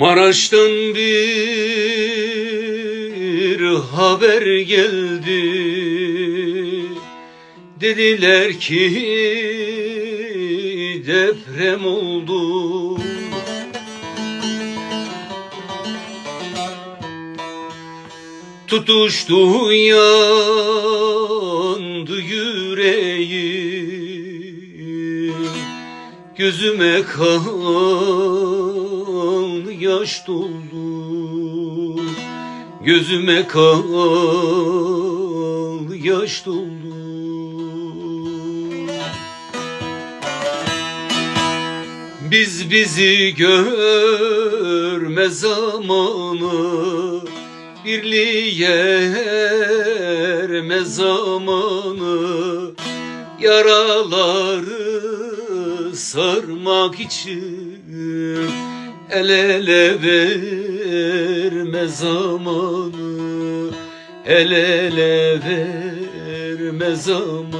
Maraş'tan bir haber geldi. Dediler ki deprem oldu. Tutuştu yandı yüreğim. Gözüme kan yaş doldu Gözüme kan yaş doldu. Biz bizi görme zamanı Birliğe erme zamanı. Yaraları sarmak için El ele verme zamanı El ele verme zamanı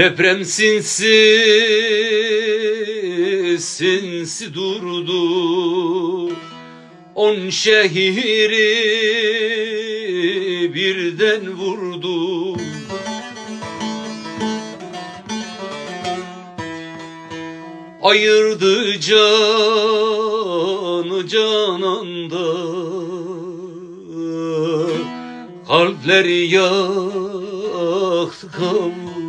Deprem sinsi sinsi durdu. On şehri birden vurdu. Ayırdı canı cananda. Kalpleri yaktı kavurdu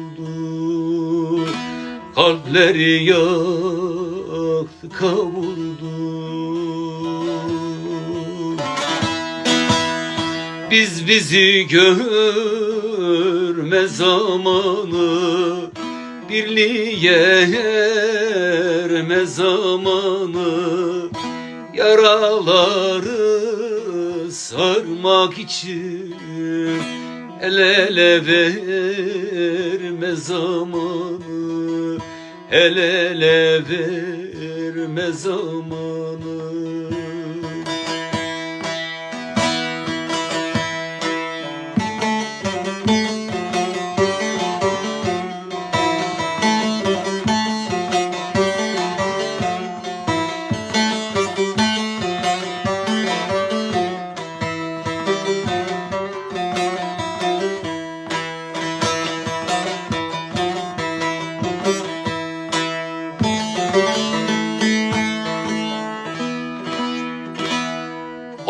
Kalpleri yaktı kavurdu Biz bizi görme zamanı Birliğe erme zamanı. Yaraları sarmak için El ele verme zamanı El ele verme zamanı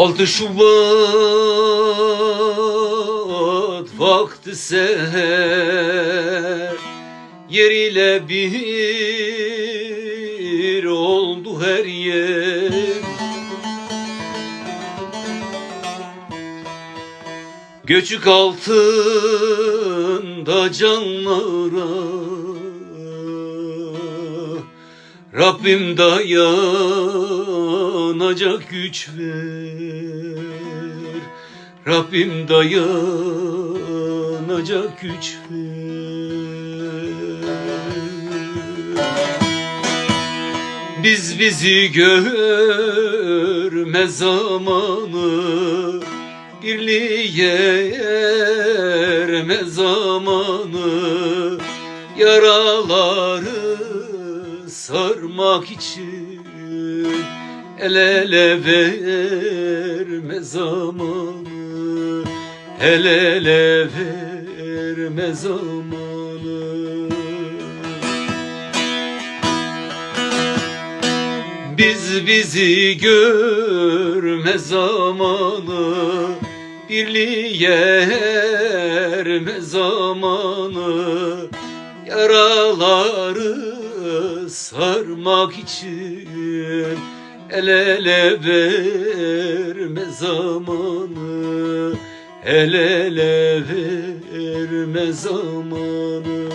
Altı Şubat vakti seher. Yer ile bir oldu her yer. Göçük altında canlara. Rabbim dayanacak güç ver. Rabbim dayanacak güç ver. Biz bizi görme zamanı Birliğe erme zamanı. Yaraları sarmak için El ele verme zamanı El ele verme zamanı. Biz bizi görme zamanı Birliğe erme zamanı. Yaraları sarmak için El ele verme zamanı El ele verme zamanı